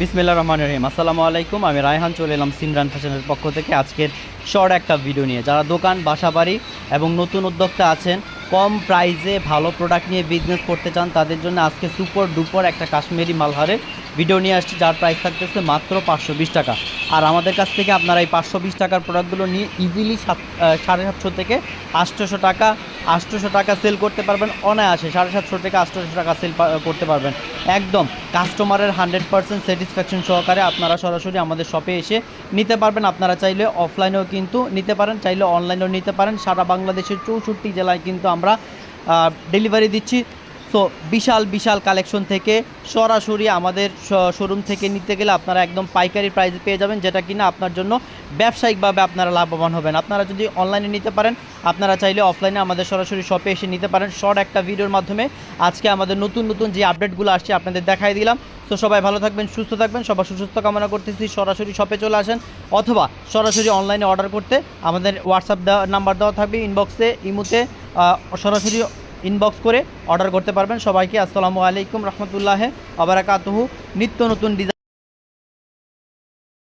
বিসমিল্লা রহমান রহিম। আসসালামু আলাইকুম, আমি রায়হান, চলে এলাম সিমরান ফ্যাশনের পক্ষ থেকে আজকের শর্ট একটা ভিডিও নিয়ে। যারা দোকান, বাসা বাড়ি এবং নতুন উদ্যোক্তা আছেন, কম প্রাইসে ভালো প্রোডাক্ট নিয়ে বিজনেস করতে চান, তাদের জন্য আজকে সুপার ডুপার একটা কাশ্মীরি মালহারের ভিডিও নিয়ে আসছি, যার প্রাইস থাকতেছে মাত্র পাঁচশো বিশ টাকা। আর আমাদের কাছ থেকে আপনারা এই পাঁচশো বিশ টাকার প্রোডাক্টগুলো নিয়ে ইজিলি সাত সাড়ে সাতশো থেকে আটশোশো টাকা আটশোশো টাকা সেল করতে পারবেন, অনায়াসে সাড়ে সাতশো থেকে আটশোশো টাকা সেল করতে পারবেন। একদম কাস্টমারের হান্ড্রেড পার্সেন্ট স্যাটিসফ্যাকশন সহকারে আপনারা সরাসরি আমাদের শপে এসে নিতে পারবেন। আপনারা চাইলে অফলাইনেও কিন্তু নিতে পারেন, চাইলে অনলাইনেও নিতে পারেন। সারা বাংলাদেশের চৌষট্টি জেলায় কিন্তু আমরা ডেলিভারি দিচ্ছি। সো বিশাল বিশাল কালেকশন থেকে সরাসরি আমাদের শোরুম থেকে নিতে গেলে আপনারা একদম পাইকারি প্রাইসে পেয়ে যাবেন, যেটা কিনা আপনার জন্য ব্যবসায়িকভাবে আপনারা লাভবান হবেন। আপনারা যদি অনলাইনে নিতে পারেন, আপনারা চাইলে অফলাইনে আমাদের সরাসরি শপে এসে নিতে পারেন। শর্ট একটা ভিডিওর মাধ্যমে আজকে আমাদের নতুন নতুন যে আপডেটগুলো আসছে আপনাদের দেখাই দিলাম। তো সবাই ভালো থাকবেন, সুস্থ থাকবেন, সবার সুস্থ কামনা করতেছি। সরাসরি শপে চলে আসেন অথবা সরাসরি অনলাইনে অর্ডার করতে আমাদের হোয়াটসঅ্যাপ নাম্বার দেওয়া থাকবে ইনবক্সে ইমুতে সরাসরি ইনবক্স করে অর্ডার করতে পারবেন। সবাইকে আসসালামু আলাইকুম রহমতুল্লাহ আবরাকাতহু নিত্য নতুন ডিজাইন